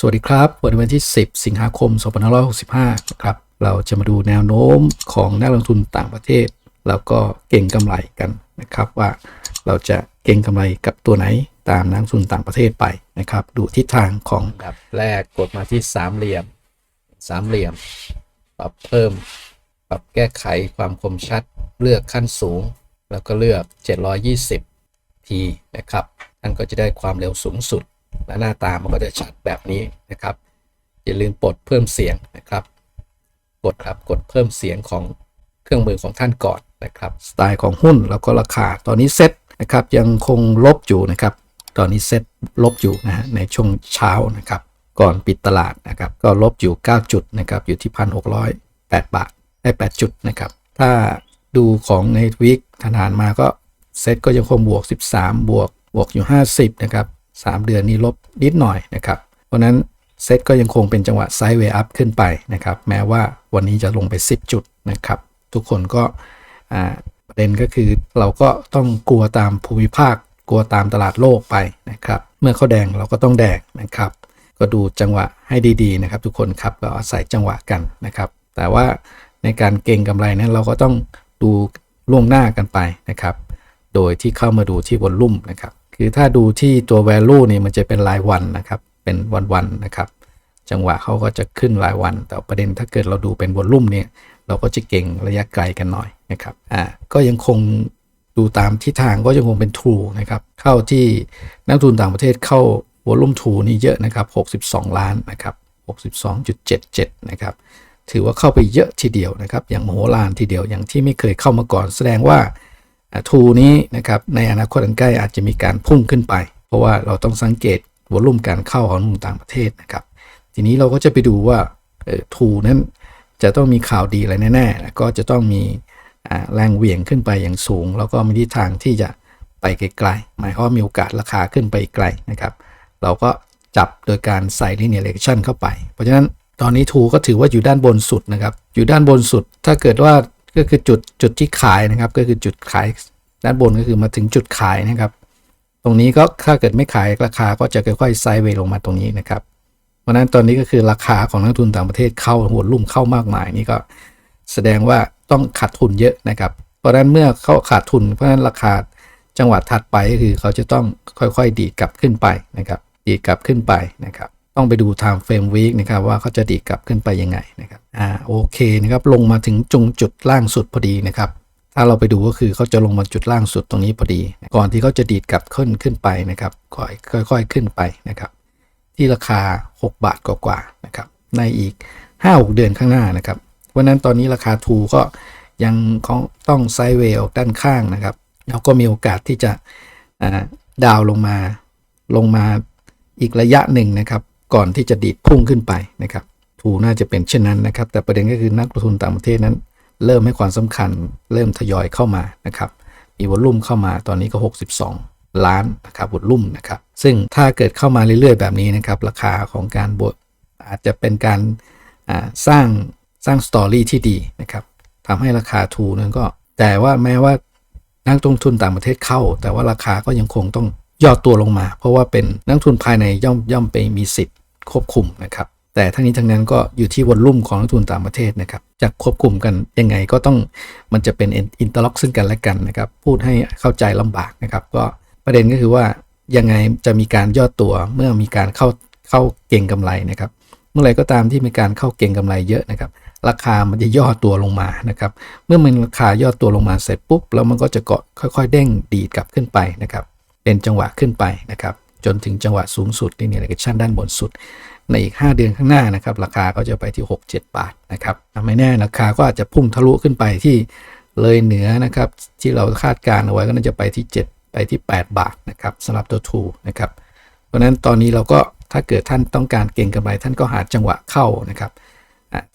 สวัสดีครับวันนี้วันที่ 10 สิงหาคม 2565 นะครับ เราจะมาดูแนวโน้มของนักลงทุนต่างประเทศ แล้วก็เก่งกำไรกันนะครับ ว่าเราจะเก่งกำไรกับตัวไหนตามนักลงทุนต่างประเทศไปนะครับ ดูทิศทางของอันดับแรกกดมาที่สามเหลี่ยมสามเหลี่ยม ปรับเพิ่ม ปรับแก้ไขความคมชัด เลือกขั้นสูง แล้วก็เลือก 720ทีนะครับท่านก็จะได้ความเร็วสูงสุด และหน้าตามันก็จะชัดแบบนี้นะครับ อย่าลืมปลดเพิ่มเสียงนะครับ กดครับกดเพิ่มเสียงของเครื่องมือของท่านก่อนนะครับ สไตล์ของหุ้นแล้วก็ราคาตอนนี้เซ็ตนะครับยังคงลบอยู่นะครับ ตอนนี้เซ็ตลบอยู่นะฮะในช่วงเช้านะครับ ก่อนปิดตลาดนะครับ ก็ลบอยู่ 9 จุดนะครับอยู่ที่1,608บาทได้8จุดนะครับ ถ้าดูของในวิกทานมาก็เซ็ตก็ยังคงบวก 13 บวกบวกอยู่ 50 นะครับ 3 เดือนนี้ลบนิดหน่อยนะครับ เพราะนั้นเซ็ตก็ยังคงเป็นจังหวะไซด์เวย์อัพขึ้นไปนะครับ แม้ว่าวันนี้จะลงไป 10 จุดนะครับ ทุกคนก็ประเด็นก็คือเราก็ต้องกลัวตามภูมิภาค กลัวตามตลาดโลกไปนะครับ เมื่อเขาแดงเราก็ต้องแดงนะครับ ก็ดูจังหวะให้ดีๆนะครับ ทุกคนครับก็อาศัยจังหวะกันนะครับ แต่ว่าในการเก็งกำไรนั้นเราก็ต้องดูล่วงหน้ากันไปนะครับ โดยที่เข้ามาดูที่วอลลุ่มนะครับ คือถ้าดูที่ตัว value นี่มันจะเป็นรายวันนะครับ เป็นวันๆนะครับจังหวะเขาก็จะขึ้นรายวัน แต่ประเด็นถ้าเกิดเราดูเป็นวอลลุ่มเนี่ย เราก็จะเก่งระยะไกลกันหน่อยนะครับ อ่า ก็ยังคงดูตามทิศทางก็ยังคงเป็น True นะครับ เข้าที่นักทุนต่างประเทศเข้าวอลุ่ม True นี่เยอะนะครับ 62 ล้านนะครับ 62.77 นะครับ ถือว่าเข้าไปเยอะทีเดียวนะครับ อย่างมโหฬารทีเดียว อย่างที่ไม่เคยเข้ามาก่อน แสดงว่า ทูนี้นะครับในอนาคตอันใกล้อาจจะมีการพุ่งขึ้นไป เพราะว่าเราต้องสังเกตวอลุ่มการเข้าของนักลงทุนต่างประเทศนะครับ ทีนี้เราก็จะไปดูว่าทูนั้นจะต้องมีข่าวดีอะไรแน่ๆแล้วก็จะต้องมีแรงเหวี่ยงขึ้นไปอย่างสูง แล้วก็มีทิศทางที่จะไปไกลๆหมายความว่ามีโอกาสราคาขึ้นไปไกลนะครับ เราก็จับโดยการใส่ linear regression เข้าไป เพราะฉะนั้นตอนนี้ทูก็ถือว่าอยู่ด้านบนสุดนะครับ อยู่ด้านบนสุด ถ้าเกิดว่า ก็คือจุดจุดที่ขายนะครับ ก็คือจุดขายด้านบนก็คือมาถึงจุดขายนะครับ ตรงนี้ก็ถ้าเกิดไม่ขายราคาก็จะค่อยๆไซด์เวลงมาตรงนี้นะครับ เพราะฉะนั้นตอนนี้ก็คือราคาของนักทุนต่างประเทศเข้าหัวลุ่มเข้ามากมายนี่ก็แสดงว่าต้องขาดทุนเยอะนะครับ เพราะฉะนั้นเมื่อเขาขาดทุนเพราะฉะนั้นราคาจังหวะถัดไปก็คือเขาจะต้องค่อยๆ ดีดกลับขึ้นไปนะครับ ดีดกลับขึ้นไปนะครับ ต้องไปดู time frame week นะครับว่าเขาจะดีดกลับขึ้นไปยังไงนะครับอ่าโอเคนะครับลงมาถึงจงจุดล่างสุดพอดีนะครับถ้าเราไปดูก็คือเขาจะลงมาจุดล่างสุดตรงนี้พอดี ก่อนที่เขาจะดีดกลับขึ้นขึ้นไปนะครับค่อยค่อยๆขึ้นไปนะครับ ที่ราคา 6 บาทกว่าๆนะครับในอีก 5-6 เดือนข้างหน้านะครับเพราะนั้นตอนนี้ราคาทูก็ยังต้องไซด์เวย์ออกด้านข้างนะครับแล้วก็มีโอกาสที่จะอ่าดาวลงมาลงมาอีกระยะหนึ่งนะครับ ก่อนที่จะดีดพุ่งขึ้นไปนะครับทูน่าจะเป็นเช่นนั้นนะครับ แต่ประเด็นก็คือนักลงทุนต่างประเทศนั้น เริ่มให้ความสำคัญ เริ่มทยอยเข้ามานะครับมีวอลุ่มเข้ามาตอนนี้ก็ 62 ล้านนะครับวอลุ่มนะครับ ซึ่งถ้าเกิดเข้ามาเรื่อยๆแบบนี้นะครับ ราคาของการบวอาจจะเป็นการสร้างสร้างสตอรี่ที่ดีนะครับทำให้ราคาทูนั้นก็ แต่ว่าแม้ว่านักลงทุนต่างประเทศเข้า แต่ว่าราคาก็ยังคงต้องย่อตัวลงมา เพราะว่าเป็นนักทุนภายในย่อมย่อมไปมีสิทธิ์ ควบคุมนะครับ แต่ทั้งนี้ทั้งนั้นก็อยู่ที่วอลลุ่มของนักทุนต่างประเทศนะครับจะควบคุมกันยังไงก็ต้องมันจะเป็นอินเตอร์ล็อกซึ่งกันและกันนะครับพูดให้เข้าใจลำบากนะครับ ก็ประเด็นก็คือว่ายังไงจะมีการย่อตัวเมื่อมีการเข้าเข้าเก่งกำไรนะครับเมื่อไรก็ตามที่มีการเข้าเก่งกำไรเยอะนะครับ ราคามันจะย่อตัวลงมานะครับ เมื่อมันราคาย่อตัวลงมาเสร็จปุ๊บแล้วมันก็จะเกาะค่อย ๆ เด้งดีดกลับขึ้นไปนะครับ เป็นจังหวะขึ้นไปนะครับ จนถึงจังหวะสูงสุดนี่เนี่ยเรชั่นด้านบนสุด ในอีก 5 เดือนข้างหน้านะครับ ราคาก็จะไปที่ 6-7 บาทนะครับไม่แน่ราคาก็อาจจะพุ่งทะลุขึ้นไปที่เลยเหนือนะครับ ที่เราคาดการณ์เอาไว้ก็น่าจะไปที่ 7 ไปที่ 8 บาทนะครับสำหรับตัวทูนะครับ เพราะฉะนั้นตอนนี้เราก็ถ้าเกิดท่านต้องการเก่งกำไรท่านก็หาจังหวะเข้านะครับ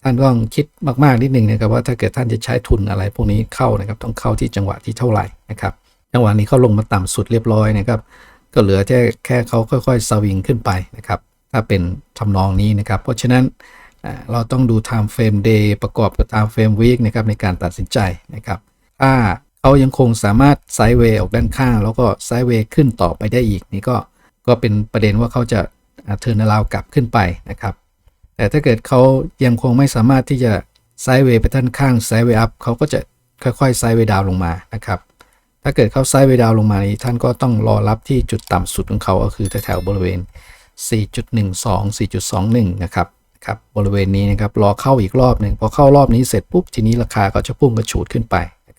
ท่านต้องคิดมากๆนิดนึงนะครับว่าถ้าเกิดท่านจะใช้ทุนอะไรพวกนี้เข้านะครับ ต้องเข้าที่จังหวะที่เท่าไหร่นะครับ จังหวะนี้เขาลงมาต่ำสุดเรียบร้อยนะครับ ก็เหลือแค่แค่เขาค่อยๆสวิงขึ้นไปนะครับ ถ้าเป็นทำนองนี้นะครับ เพราะฉะนั้นเราต้องดู time frame day ประกอบกับ time frame week นะครับในการตัดสินใจนะครับ ถ้าเขายังคงสามารถไซด์เวย์ออกด้านข้าง แล้วก็ไซด์เวย์ขึ้นต่อไปได้อีกนี่ก็ก็เป็นประเด็นว่าเขาจะเทิร์นราวกลับขึ้นไปนะครับ แต่ถ้าเกิดเขายังคงไม่สามารถที่จะไซด์เวย์ไปด้านข้างไซด์เวย์อัพเขาก็จะค่อยๆไซด์เวย์ดาวลงมานะครับ ถ้าเกิดเข้าไซด์เวดาวลงมานี้ท่านก็ต้องรอรับที่จุดต่ำสุดของเขาก็คือแถวๆบริเวณ 4.12 4.21 นะครับครับบริเวณนี้นะครับรอเข้าอีกรอบหนึ่งพอเข้ารอบนี้เสร็จปุ๊บทีนี้ราคาก็จะพุ่งกระฉูดขึ้นไป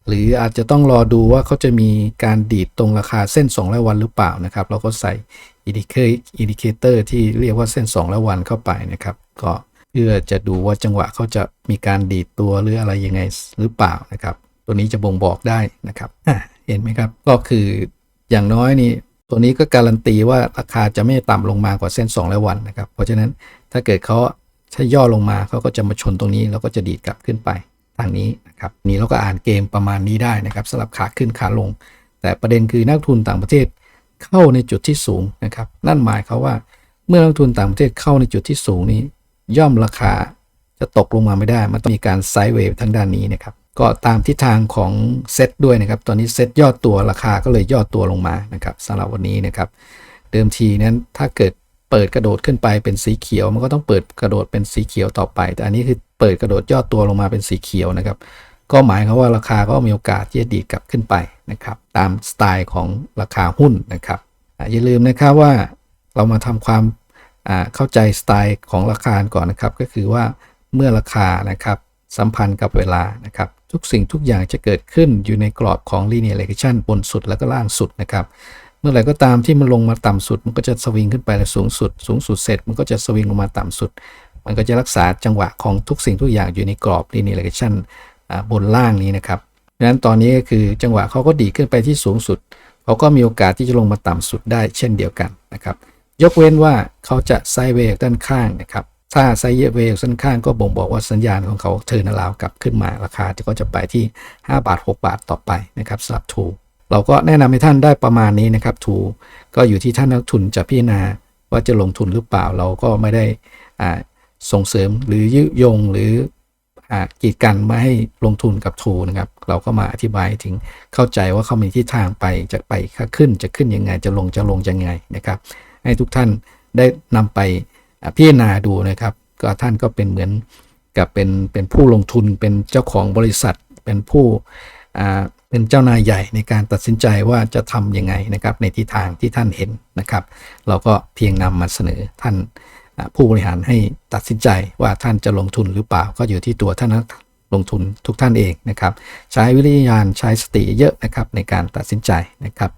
หรืออาจจะต้องรอดูว่าเขาจะมีการดีดตรงราคาเส้น2ร้อยวันหรือเปล่านะครับเราก็ใส่อินดิเคอินดิเคเตอร์ที่เรียกว่าเส้น2ร้อยวันเข้าไปนะครับก็เพื่อจะดูว่าจังหวะเขาจะมีการดีดตัวหรืออะไรยังไงหรือเปล่านะครับ ตัวนี้จะบ่งบอกได้นะครับ เห็นไหมครับ ก็คืออย่างน้อยนี่ตัวนี้ก็การันตีว่าราคาจะไม่ต่ำลงมากว่าเส้น2ร้อยวันนะครับ เพราะฉะนั้นถ้าเกิดเขาถ้าย่อลงมาเขาก็จะมาชนตรงนี้แล้วก็จะดีดกลับขึ้นไปทางนี้นะครับนี่เราก็อ่านเกมประมาณนี้ได้นะครับสำหรับขาขึ้นขาลง แต่ประเด็นคือนักทุนต่างประเทศเข้าในจุดที่สูงนะครับ นั่นหมายเขาว่าเมื่อนักทุนต่างประเทศเข้าในจุดที่สูงนี้ ย่อมราคาจะตกลงมาไม่ได้ มันต้องมีการไซด์เวย์ทางด้านนี้นะครับ ก็ตามทิศทางของเซตด้วยนะครับ ตอนนี้เซตย่อตัวราคาก็เลยย่อตัวลงมานะครับสำหรับวันนี้นะครับ เดิมทีนั้นถ้าเกิดเปิดกระโดดขึ้นไปเป็นสีเขียว มันก็ต้องเปิดกระโดดเป็นสีเขียวต่อไป แต่อันนี้คือเปิดกระโดดย่อตัวลงมาเป็นสีเขียวนะครับ ก็หมายความว่าราคาก็มีโอกาสที่จะดีดกลับขึ้นไปนะครับ ตามสไตล์ของราคาหุ้นนะครับอย่าลืมนะครับว่าเรามาทำความเข้าใจสไตล์ของราคาก่อนนะครับ ก็คือว่าเมื่อราคานะครับสัมพันธ์กับเวลานะครับทุกสิ่งทุกอย่างจะเกิดขึ้นอยู่ในกรอบของ linear regression บนสุดแล้วก็ล่างสุดนะครับเมื่อไหร่ก็ตามที่มันลงมาต่ำสุด มันก็จะสวิงขึ้นไปสูงสุด สูงสุดเสร็จมันก็จะสวิงลงมาต่ำสุด มันก็จะรักษาจังหวะของทุกสิ่งทุกอย่างอยู่ในกรอบ linear regression บนล่างนี้นะครับดังนั้นตอนนี้ก็คือจังหวะเขาก็ดีขึ้นไปที่สูงสุดเขาก็มีโอกาสที่จะลงมาต่ำสุดได้เช่นเดียวกันนะครับยกเว้นว่าเขาจะไซเวย์ด้านข้างนะครับ ถ้าไซด์เวย์ด้นข้างก็บ่งบอกว่าสัญญาณของเขาเทินาราวกลับขึ้นมาราคาก็จะไปที่ 5 บาท 6 บาทต่อไปนะครับสำหรับทูเราก็แนะนำให้ท่านได้ประมาณนี้นะครับทูก็อยู่ที่ท่านนักทุนจะพิจารณาว่าจะลงทุนหรือเปล่าเราก็ไม่ได้ส่งเสริมหรือยุยงหรืออกีดกันไม่ให้ลงทุนกับทูนะครับ เราก็มาอธิบายถึงเข้าใจว่าเขามีทิศทางไปจะไปขึ้นจะขึ้นยังไงจะลงจะลงยังไงนะครับ ให้ทุกท่านได้นำไป พิจารณาดูนะครับ ก็ท่านก็เป็นเหมือนกับเป็นเป็นผู้ลงทุนเป็นเจ้าของบริษัท เป็นผู้เป็นเจ้านายใหญ่ในการตัดสินใจว่าจะทำยังไงนะครับในทิศทางที่ท่านเห็นนะครับ เราก็เพียงนำมาเสนอท่านผู้บริหารให้ตัดสินใจว่าท่านจะลงทุนหรือเปล่าก็อยู่ที่ตัวท่านนักลงทุนทุกท่านเองนะครับ ใช้วิริยานใช้สติเยอะนะครับในการตัดสินใจนะครับ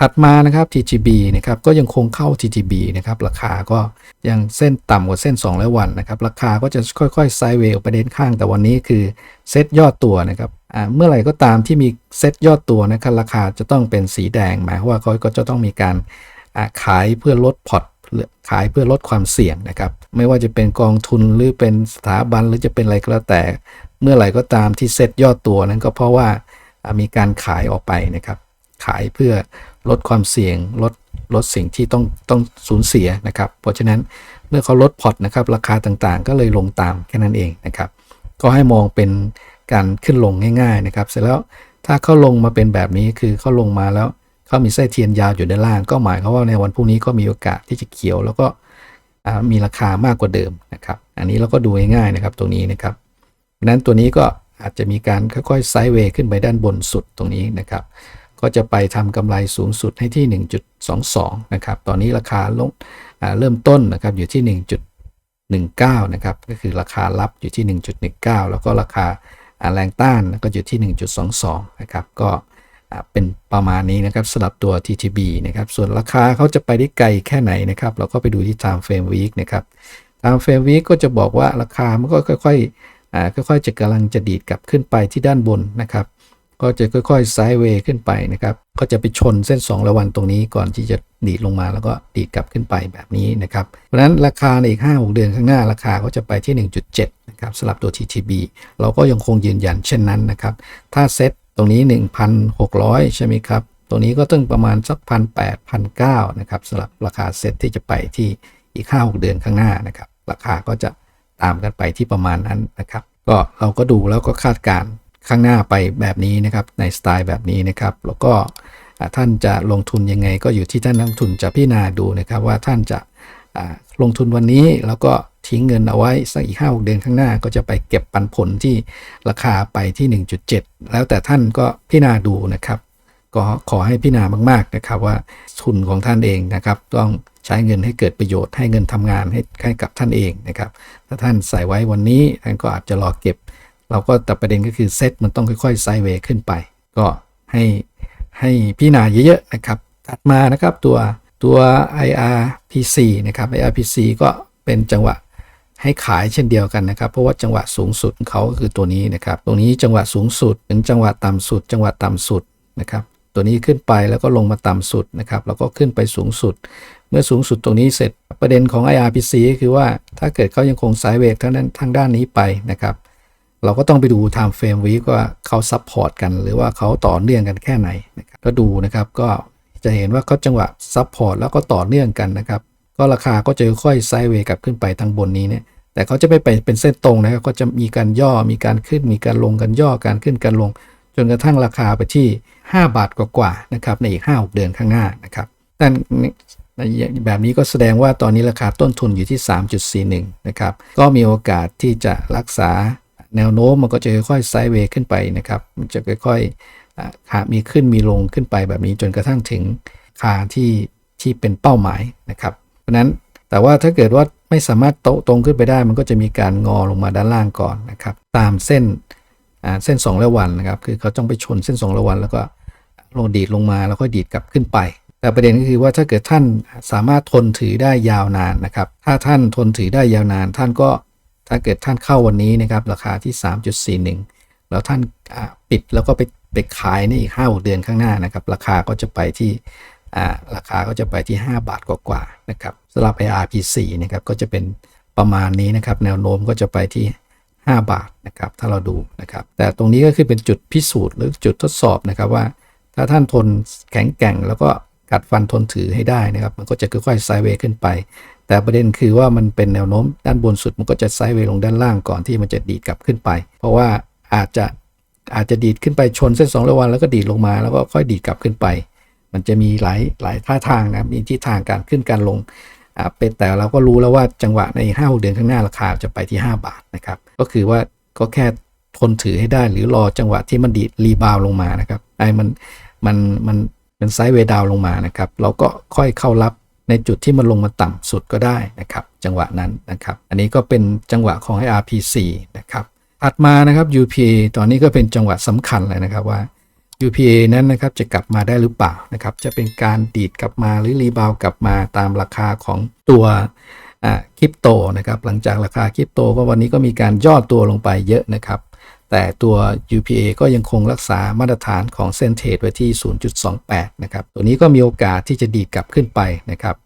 ถัดมานะครับ TGB นะครับก็ยังคงเข้า TGB นะครับราคาก็ยังเส้นต่ำกว่าเส้น2แล้ววันนะครับราคาก็จะค่อยๆไซด์เวย์ออกไปเด่นข้างแต่วันนี้คือเซตยอดตัวนะครับเมื่อไหร่ก็ตามที่มีเซตยอดตัวนะครับราคาจะต้องเป็นสีแดง หมายว่าเขาก็จะต้องมีการขายเพื่อลดพอร์ตขายเพื่อลดความเสี่ยงนะครับ ไม่ว่าจะเป็นกองทุนหรือเป็นสถาบันหรือจะเป็นอะไรก็แล้วแต่ เมื่อไหร่ก็ตามที่เซตยอดตัวนั้นก็เพราะว่ามีการขายออกไปนะครับ ขายเพื่อ ลดความเสี่ยงลดลดสิ่งที่ต้องต้องสูญเสียนะครับ เพราะฉะนั้นเมื่อเขาลดพอร์ตนะครับราคาต่างๆ ก็เลยลงตามแค่นั้นเองนะครับ ก็ให้มองเป็นการขึ้นลงง่าย ๆนะครับ เสร็จแล้วถ้าเขาลงมาเป็นแบบนี้คือเขาลงมาแล้วเขามีไส้เทียนยาวอยู่ด้านล่าง ก็หมายความว่าในวันพรุ่งนี้ก็มีโอกาสที่จะเขียว แล้วก็มีราคามากกว่าเดิมนะครับ อันนี้เราก็ดูง่ายๆนะครับตรงนี้นะครับเพราะฉะนั้นตัวนี้ก็อาจจะมีการค่อยๆไซด์เวย์ขึ้นไปด้านบนสุดตรงนี้นะครับ ก็จะไปทำกำไรสูงสุดให้ที่ 1.22 นะครับ ตอนนี้ราคาลงเริ่มต้นนะครับอยู่ที่ 1.19 นะครับ ก็คือราคารับอยู่ที่ 1.19 แล้วก็ราคาแรงต้านก็อยู่ที่ 1.22 นะครับ ก็เป็นประมาณนี้นะครับสำหรับตัว TTB นะครับ ส่วนราคาเขาจะไปได้ไกลแค่ไหนนะครับ เราก็ไปดูที่ Time Frame Week นะครับ Time Frame Week ก็จะบอกว่าราคามันก็ค่อยๆค่อยๆจะกำลังจะดีดกลับขึ้นไปที่ด้านบนนะครับ ก็จะค่อยๆไซด์เวย์ขึ้นไปนะครับ ก็จะไปชนเส้น2ระวันตรงนี้ก่อนที่จะดีดลงมาแล้วก็ดีดกลับขึ้นไปแบบนี้นะครับ เพราะฉะนั้นราคาในอีก 5-6 เดือนข้างหน้า ราคาก็จะไปที่ 1.7 นะครับสำหรับตัว TTB เราก็ยังคงยืนยันเช่นนั้นนะครับ ถ้าเซ็ตตรงนี้ 1,600 ใช่ไหมครับตัวนี้ก็ต้องประมาณสักพันแปดพันเก้านะครับสำหรับราคาเซ็ตที่จะไปที่อีก 5-6 เดือนข้างหน้านะครับ ราคาก็จะตามกันไปที่ประมาณนั้นนะครับ ก็เราก็ดูแล้วก็คาดการ ข้างหน้าไปแบบนี้นะครับในสไตล์แบบนี้นะครับ แล้วก็ท่านจะลงทุนยังไง ก็อยู่ที่ท่านนักลงทุนจะพิจารณาดูนะครับว่าท่านจะลงทุนวันนี้แล้วก็ทิ้งเงินเอาไว้สักอีกห้าเดือนข้างหน้าก็จะไปเก็บปันผลที่ราคาไปที่ 1.7 แล้วแต่ท่านก็พิจารณาดูนะครับ ก็ขอให้พิจารณามาก ๆนะครับว่าทุนของท่านเองนะครับ ต้องใช้เงินให้เกิดประโยชน์ให้เงินทำงานให้ให้กับท่านเองนะครับ ถ้าท่านใส่ไว้วันนี้ท่านก็อาจจะรอเก็บ เราก็แต่ประเด็นก็คือเซตมันต้องค่อยๆไซด์เวย์ขึ้นไป ก็ให้ให้พิจารณาเยอะๆนะครับถัดมานะครับตัวตัว IRPC นะครับ IRPC ก็เป็นจังหวะให้ขายเช่นเดียวกันนะครับ เพราะว่าจังหวะสูงสุดของเขาก็คือตัวนี้นะครับ ตรงนี้จังหวะสูงสุดถึงจังหวะต่ำสุด จังหวะต่ำสุดนะครับ ตัวนี้ขึ้นไปแล้วก็ลงมาต่ำสุดนะครับ แล้วก็ขึ้นไปสูงสุด เมื่อสูงสุดตรงนี้เสร็จประเด็นของ IRPC ก็คือว่าถ้าเกิดเขายังคงไซด์เวกทางด้านทางด้านนี้ไปนะครับ เราก็ต้องไปดู time frame week ว่าเขาซัพพอร์ตกันหรือว่าเขาต่อเนื่องกันแค่ไหนนะครับก็ดูนะครับก็จะเห็นว่าเขาจังหวะซัพพอร์ตแล้วก็ต่อเนื่องกันนะครับ ก็ราคาก็จะค่อยไซด์เวย์กลับขึ้นไปทางบนนี้เนี่ยแต่เขาจะไม่ไปเป็นเส้นตรงนะครับก็จะมีการย่อมีการขึ้น มีการลงกันย่อการขึ้นการลง จนกระทั่งราคาไปที่ 5 บาทกว่าๆนะครับในอีก5 6เดือนข้างหน้านะครับแต่นแบบนี้ก็แสดงว่าตอนนี้ราคาต้นทุนอยู่ที่ 3.41นะครับก็มีโอกาสที่จะรักษา แนวโน้มมันก็จะค่อยๆไซด์เวย์ขึ้นไปนะครับ มันจะค่อยๆอ่าขามีขึ้นมีลงขึ้นไปแบบนี้จนกระทั่งถึงคาที่ที่เป็นเป้าหมายนะครับ เพราะนั้นแต่ว่าถ้าเกิดว่าไม่สามารถโตตรงขึ้นไปได้ มันก็จะมีการงอลงมาด้านล่างก่อนนะครับ ตามเส้นเส้น2ระวันนะครับ คือเขาต้องไปชนเส้น2ระวันแล้วก็ลงดีดลงมาแล้วก็ดีดกลับขึ้นไป แต่ประเด็นก็คือว่าถ้าเกิดท่านสามารถทนถือได้ยาวนานนะครับ ถ้าท่านทนถือได้ยาวนาน ท่านก็ ถ้าเกิดท่านเข้าวันนี้นะครับราคาที่ 3.41 แล้วท่านปิดแล้วก็ไปไปขายในอีก5เดือนข้างหน้านะครับ ราคาก็จะไปที่ราคาก็จะไปที่ 5 บาทกว่าๆนะครับสำหรับ ARPC นะครับก็จะเป็นประมาณนี้นะครับ แนวโน้มก็จะไปที่ 5 บาทนะครับถ้าเราดูนะครับ แต่ตรงนี้ก็คือเป็นจุดพิสูจน์หรือจุดทดสอบนะครับว่า ถ้าท่านทนแข็งแกร่งแล้วก็กัดฟันทนถือให้ได้นะครับ มันก็จะค่อยๆไซเวย์ขึ้นไป แต่ประเด็นคือว่ามันเป็นแนวโน้มด้านบนสุดมันก็จะไซด์เวลงด้านล่างก่อนที่มันจะดีดกลับขึ้นไป เพราะว่าอาจจะอาจจะดีดขึ้นไปชนเส้น2ระวันแล้วก็ดีดลงมาแล้วก็ค่อยดีดกลับขึ้นไป มันจะมีหลายหลายท่าทางนะมีทิศทางการขึ้นการลงอ่าเป็นแต่เราก็รู้แล้วว่าจังหวะใน5 6เดือนข้างหน้าราคาจะไปที่ 5 บาทนะครับก็คือว่าก็แค่ทนถือให้ได้หรือรอจังหวะที่มันดีดรีบาวลงมานะครับไอ้มันมันมันเป็นไซด์เวดาวลงมานะครับ เราก็ค่อยเข้ารับ ในจุดที่มันลงมาต่ำสุดก็ได้นะครับ จังหวะนั้นนะครับ อันนี้ก็เป็นจังหวะของ IRPC นะครับถัดมานะครับ UPA ตอนนี้ก็เป็นจังหวะสำคัญเลยนะครับว่า UPA นั้นนะครับจะกลับมาได้หรือเปล่านะครับ จะเป็นการดีดกลับมาหรือรีบาวกลับมาตามราคาของตัวคริปโตนะครับ หลังจากราคาคริปโตก็วันนี้ก็มีการย่อตัวลงไปเยอะนะครับ แต่ตัว UPA ก็ยังคงรักษามาตรฐานของเส้นเทรดไว้ที่ 0.28 นะครับ ตัวนี้ก็มีโอกาสที่จะดีดกลับขึ้นไปนะครับ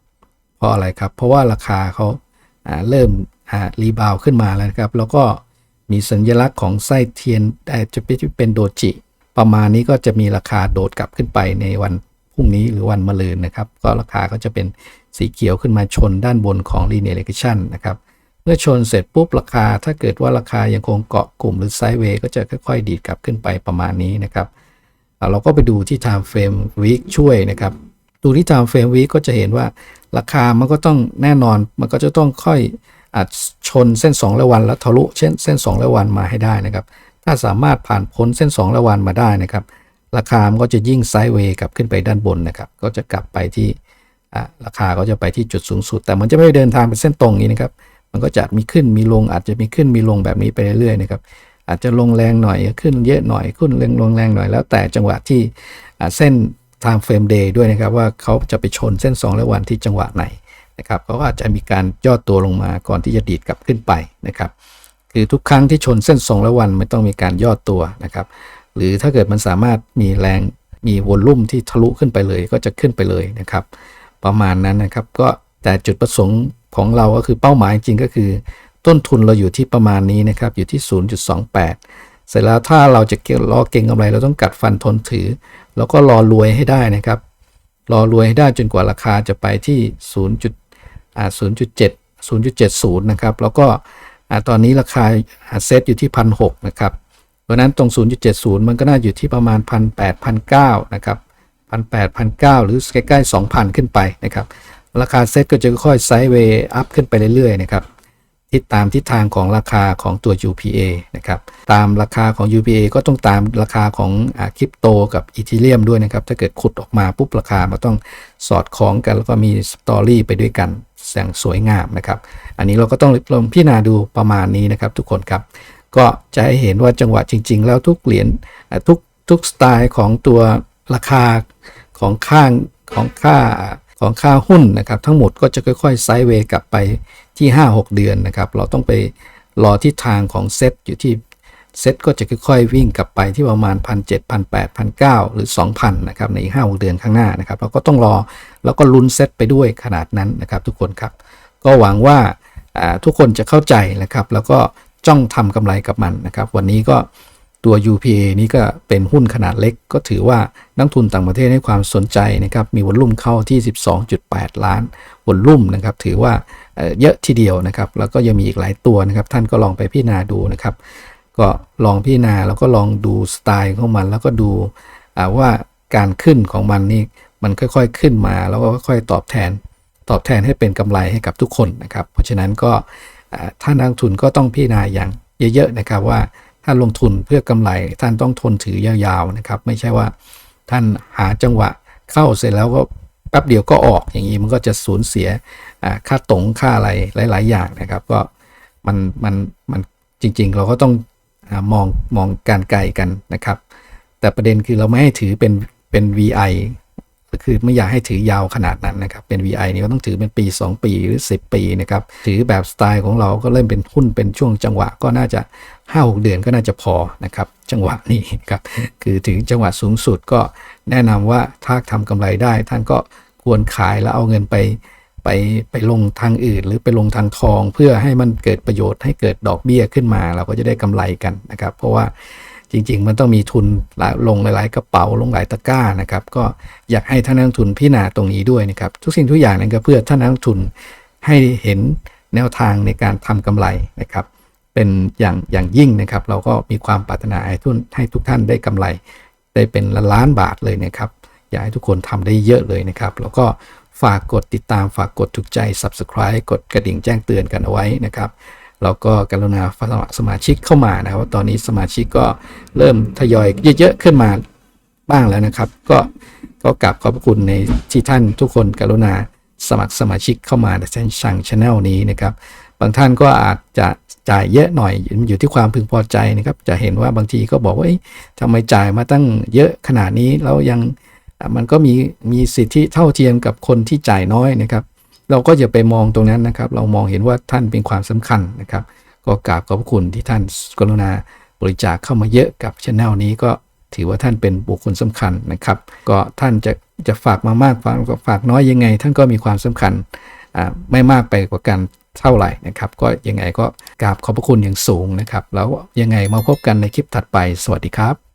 เพราะอะไรครับ เพราะว่าราคาเขาาเริ่มรีบาวขึ้นมาแล้วครับ แล้วก็มีสัญลักษณ์ของไส้เทียนแต่จะเป็นโดจิ ประมาณนี้ก็จะมีราคาโดดกลับขึ้นไปในวันพรุ่งนี้หรือวันมะรืนนะครับ ก็ราคาก็จะเป็นสีเขียวขึ้นมาชนด้านบนของ linear regression นะครับ เมื่อชนเสร็จปุ๊บราคา ถ้าเกิดว่าราคายังคงเกาะกลุ่มหรือไซด์เวย์ก็จะค่อยๆ ดีดกลับขึ้นไปประมาณนี้นะครับ เราก็ไปดูที่ time frame week ช่วยนะครับ ดูที่ time frame week ก็จะเห็นว่าราคามันก็ต้องแน่นอนมันก็จะต้องค่อยอาจชนเส้น2ระวันแล้วทะลุเช่นเส้น2ระวันมาให้ได้นะครับ ถ้าสามารถผ่านพ้นเส้น2ระวันมาได้นะครับ ราคามันก็จะยิ่งไซด์เวย์กลับขึ้นไปด้านบนนะครับ ก็จะกลับไปที่ราคาก็จะไปที่จุดสูงสุด แต่มันจะไม่เดินทางเป็นเส้นตรงนี้นะครับ มันก็จะมีขึ้นมีลง อาจจะมีขึ้นมีลงแบบนี้ไปเรื่อยๆนะครับอาจจะลงแรงหน่อยขึ้นเยอะหน่อยขึ้นแรงลงแรงหน่อยแล้วแต่จังหวะที่เส้น time frame day ด้วยนะครับว่าเขาจะไปชนเส้น 2 และวันที่จังหวะไหนนะครับเขาก็อาจจะมีการย่อตัวลงมาก่อนที่จะดีดกลับขึ้นไปนะครับ คือทุกครั้งที่ชนเส้น 2 และวันไม่ต้องมีการย่อตัวนะครับ หรือถ้าเกิดมันสามารถมีแรงมีวอลลุ่มที่ทะลุขึ้นไปเลยก็จะขึ้นไปเลยนะครับ ประมาณนั้นนะครับก็แต่จุดประสงค์ ของเราก็คือเป้าหมายจริงก็คือ ต้นทุนเราอยู่ที่ประมาณนี้นะครับ อยู่ที่ 0.28 เสร็จแล้วถ้าเราจะเก็งรอเก็งกำไรเราต้องกัดฟันทนถือ แล้วก็รอรวยให้ได้นะครับ รอรวยให้ได้จนกว่าราคาจะไปที่ 0. อ่า0.7 0.70 นะครับ แล้วก็อตอนนี้ราคาเซตอยู่ที่1,600นะครับ เพราะฉะนั้นตรง 0.70 มันก็น่าอยู่ที่ประมาณ 1,800 1,900นะครับ 1,800 1,900หรือใกล้ๆ 2,000 ขึ้นไปนะครับ ราคาเซ็ตก็จะค่อยไซด์เวย์อัพขึ้นไปเรื่อยๆนะครับทิศตามทิศทางของราคาของตัว UPA นะครับ ตามราคาของ UPA ก็ต้องตามราคาของคริปโตกับอีทีเรียมด้วยนะครับ ถ้าเกิดขุดออกมาปุ๊บราคามันต้องสอดคล้องกันแล้วก็มีสตอรี่ไปด้วยกันอย่างสวยงามนะครับ อันนี้เราก็ต้องลองพิจารณาดูประมาณนี้นะครับทุกคนครับ ก็จะให้เห็นว่าจังหวะจริง ๆ แล้วทุกเหรียญทุกทุกสไตล์ของตัวราคาของข้างของค่า ของค่าหุ้นนะครับ ทั้งหมดก็จะค่อยๆไซด์เวย์กลับไปที่ 5-6 เดือนนะครับ เราต้องไปรอทิศทางของเซตอยู่ที่เซตก็จะค่อยๆ วิ่งกลับไปที่ประมาณ 1 7 0 0 8 0 0 1หรือ 2,000 นะครับ ในอีก5-6เดือนข้างหน้านะครับ เราก็ต้องรอแล้วก็ลุ้นเซตไปด้วยขนาดนั้นนะครับ ทุกคนครับ ก็หวังว่าทุกคนจะเข้าใจนะครับ แล้วก็จ้องทำกำไรกับมันนะครับ วันนี้ก็ ตัว UPA นี้ก็เป็นหุ้นขนาดเล็ก ก็ถือว่านักทุนต่างประเทศให้ความสนใจนะครับ มีวอลลุ่มเข้าที่ 12.8 ล้านวอลลุ่มนะครับ ถือว่าเเยอะทีเดียวนะครับ แล้วก็ยังมีอีกหลายตัวนะครับ ท่านก็ลองไปพิจารณาดูนะครับ ก็ลองพิจารณาแล้วก็ลองดูสไตล์ของมัน แล้วก็ดูว่าการขึ้นของมันนี่มันค่อยๆขึ้นมา แล้วก็ค่อยๆตอบแทน ตอบแทนให้เป็นกำไรให้กับทุกคนนะครับ เพราะฉะนั้นก็อ่าท่านนักทุนก็ต้องพิจารณาอย่างเยอะๆนะครับว่า ท่านลงทุนเพื่อกำไรท่านต้องทนถือยาวๆนะครับ ไม่ใช่ว่าท่านหาจังหวะเข้าเสร็จแล้วก็แป๊บเดียวก็ออกอย่างนี้มันก็จะสูญเสียค่าตรงค่าอะไรหลาย ๆ อย่างนะครับ ก็มันมันมันจริง ๆ เราก็ต้องอมองมองการไกลกันนะครับ แต่ประเด็นคือเราไม่ให้ถือเป็นเป็น VI คือไม่อยากให้ถือยาวขนาดนั้นนะครับเป็น VI นี่ก็ต้องถือเป็นปี 2 ปีหรือ 10 ปีนะครับถือแบบสไตล์ของเราก็เริ่มเป็นหุ้นเป็นช่วงจังหวะก็น่าจะ 5-6 เดือนก็น่าจะพอนะครับจังหวะนี้ครับคือถึงจังหวะสูงสุดก็แนะนำว่าถ้าทำกำไรได้ ท่านก็ควรขายแล้วเอาเงินไปไปไปลงทางอื่น หรือไปลงทางทอง เพื่อให้มันเกิดประโยชน์ให้เกิดดอกเบี้ยขึ้นมา เราก็จะได้กำไรกันนะครับ เพราะว่า จริง ๆ มันต้องมีทุนลงหลาย ๆ กระเป๋าลงหลายตะกร้านะครับ ก็อยากให้ท่านนักทุนพิจารณาตรงนี้ด้วยนะครับ ทุกสิ่งทุกอย่างนั้นก็เพื่อท่านนักทุนให้เห็นแนวทางในการทำกำไรนะครับ เป็นอย่างอย่างยิ่งนะครับ เราก็มีความปรารถนาให้ทุนให้ทุกท่านได้กำไร ได้เป็นล้านบาทเลยนะครับ อยากให้ทุกคนทำได้เยอะเลยนะครับ แล้วก็ฝากกดติดตามฝากกดถูกใจ Subscribe กดกระดิ่งแจ้งเตือนกันเอาไว้นะครับ แล้วก็กรุณาสมัครสมาชิกเข้ามานะครับว่าตอนนี้สมาชิกก็เริ่มทยอยเยอะๆขึ้นมาบ้างแล้วนะครับ ก็ก็กลับขอบคุณในที่ท่านทุกคนกรุณาสมัครสมาชิกเข้ามาในช่องช anel นี้นะครับ บางท่านก็อาจจะจ่ายเยอะหน่อยอยู่ที่ความพึงพอใจนะครับ จะเห็นว่าบางทีก็บอกว่าทำไมจ่ายมาตั้งเยอะขนาดนี้แล้วยังมันก็มีมีสิทธิเท่าเทียมกับคนที่จ่ายน้อยนะครับ เราก็อย่าไปมองตรงนั้นนะครับ เรามองเห็นว่าท่านเป็นความสำคัญนะครับ ก็กราบขอบคุณที่ท่านกรุณาบริจาคเข้ามาเยอะกับช anel นี้ก็ถือว่าท่านเป็นบุคคลสำคัญนะครับ ก็ท่านจะจะฝากมามากฝากฝากน้อยยังไง ท่านก็มีความสำคัญไม่มากไปกว่ากันเท่าไหร่นะครับ ก็ยังไงก็กราบขอบพระคุณอย่างสูงนะครับ แล้วยังไงมาพบกันในคลิปถัดไป สวัสดีครับ